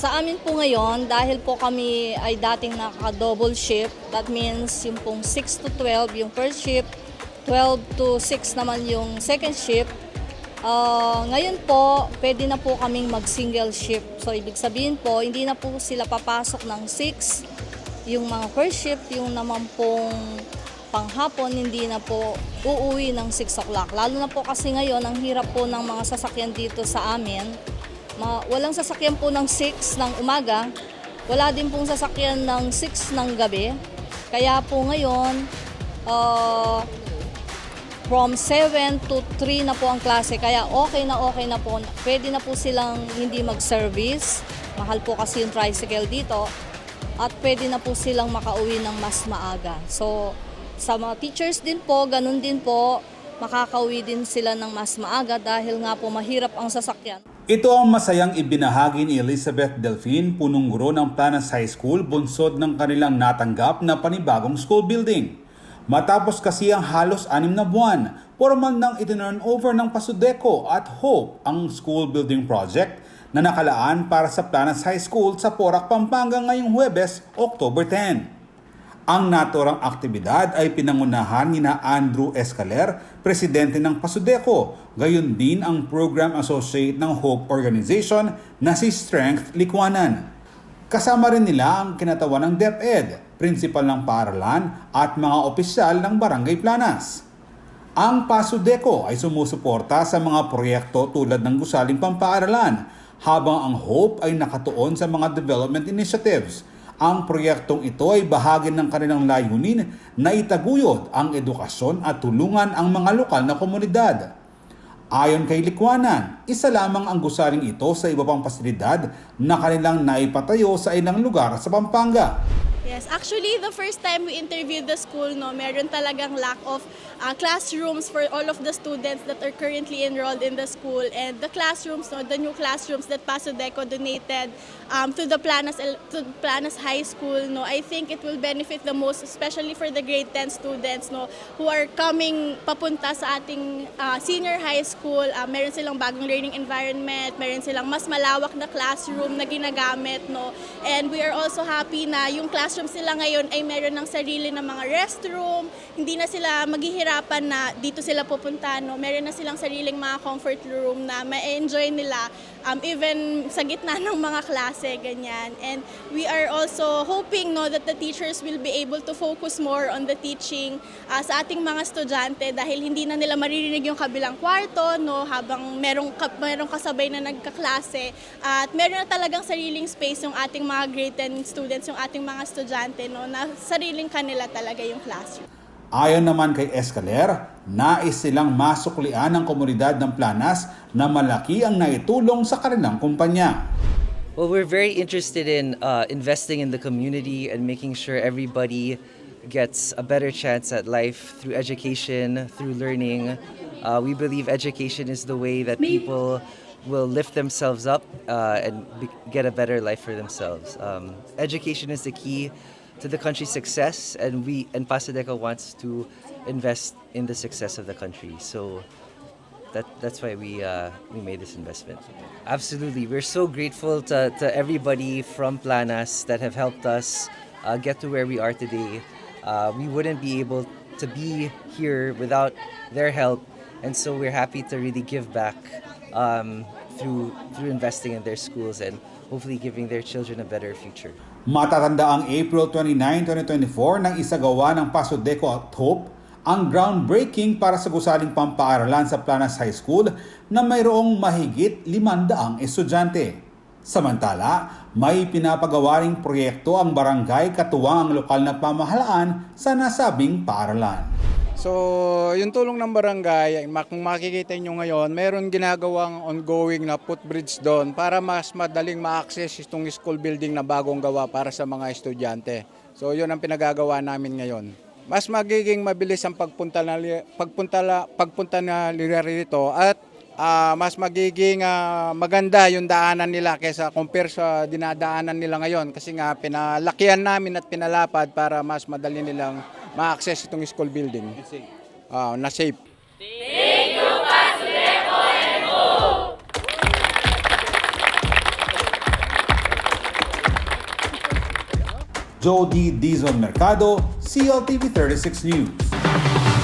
sa amin po ngayon, dahil po kami ay dating naka-double shift, that means yung pong 6 to 12 yung first shift, 12 to 6 naman yung second shift. Ah, ngayon po, pwede na po kaming mag-single shift. So, ibig sabihin po, hindi na po sila papasok ng 6, yung mga first shift, yung naman pong panghapon, hindi na po uuwi ng 6 o'clock. Lalo na po kasi ngayon, ang hirap po ng mga sasakyan dito sa amin. Ma- walang sasakyan po ng 6 ng umaga, wala din pong sasakyan ng 6 ng gabi. Kaya po ngayon, ah, from 7 to 3 na po ang klase. Kaya okay na okay na po. Pwede na po silang hindi mag-service. Mahal po kasi yung tricycle dito. At pwede na po silang makauwi ng mas maaga. So, sa mga teachers din po, ganun din po, makakauwi din sila ng mas maaga dahil nga po mahirap ang sasakyan. Ito ang masayang ibinahagi ni Elizabeth Delfin, punong guro ng Planas High School, bunsod ng kanilang natanggap na panibagong school building. Matapos kasi ang halos anim na buwan, formal nang itinurn over ng Pasudeco at Hope ang school building project na nakalaan para sa Planas High School sa Porac, Pampanga ngayong Huwebes, October 10. Ang naturang aktibidad ay pinangunahan ni na Andrew Escaler, presidente ng Pasudeco, gayon din ang program associate ng Hope Organization na si Strength Likwanan. Kasama rin nila ang kinatawan ng DepEd, prinsipal ng paaralan at mga opisyal ng Barangay Planas. Ang Pasudeco ay sumusuporta sa mga proyekto tulad ng gusaling pampaaralan, habang ang Hope ay nakatuon sa mga development initiatives. Ang proyektong ito ay bahagi ng kanilang layunin na itaguyod ang edukasyon at tulungan ang mga lokal na komunidad. Ayon kay Likwanan, isa lamang ang gusaling ito sa iba pang pasilidad na kanilang naipatayo sa ilang lugar sa Pampanga. Yes, actually the first time we interviewed the school, no, meron talagang lack of uh, classrooms for all of the students that are currently enrolled in the school and the classrooms, no, the new classrooms that Paso Deco donated um, to the Planas to Planas High School, no, I think it will benefit the most especially for the grade 10 students, no, who are coming papunta sa ating uh, senior high school. Uh, meron silang bagong learning environment, meron silang mas malawak na classroom na ginagamit, no. And we are also happy na yung classrooms nila ngayon ay meron ng sarili na mga restroom, hindi na sila maghihirapan na dito sila pupunta, no. Meron na silang sariling mga comfort room na ma-enjoy nila um, even sa gitna ng mga klase, ganyan. And we are also hoping no, that the teachers will be able to focus more on the teaching uh, sa ating mga estudyante dahil hindi na nila maririnig yung kabilang kwarto no, habang merong, merong kasabay na nagkaklase. At meron na talagang sariling space yung ating mga grade 10 students, yung ating mga estudyante, no, na sariling kanila talaga yung classroom. Ayon naman kay Escaler, nais silang masuklian ng komunidad ng Planas na malaki ang naitulong sa kanilang kumpanya. Well, we're very interested in uh, investing in the community and making sure everybody gets a better chance at life through education, through learning. Uh, we believe education is the way that people will lift themselves up uh, and be- get a better life for themselves. Um, education is the key to the country's success, and we and Pasadeco wants to invest in the success of the country. So that that's why we uh, we made this investment. Absolutely, we're so grateful to, to everybody from Planas that have helped us uh, get to where we are today. Uh, we wouldn't be able to be here without their help, and so we're happy to really give back um, through through investing in their schools and hopefully giving their children a better future. Matatanda ang April 29, 2024 nang isagawa ng Pasodeco at Hope ang groundbreaking para sa gusaling pampaaralan sa Planas High School na mayroong mahigit 500 estudyante. Samantala, may pinapagawa ring proyekto ang barangay katuwang ang lokal na pamahalaan sa nasabing paaralan. So, yung tulong ng barangay, kung makikita nyo ngayon, meron ginagawang ongoing na footbridge doon para mas madaling ma-access itong school building na bagong gawa para sa mga estudyante. So, yun ang pinagagawa namin ngayon. Mas magiging mabilis ang pagpunta na pagpunta la- pagpunta na rito at ah, mas magiging ah, maganda yung daanan nila kaysa compare sa dinadaanan nila ngayon kasi nga pinalakihan namin at pinalapad para mas madali nilang ma-access itong school building. Uh, na safe. Thank you, Pastor Jody Dizon Mercado, CLTV 36 News.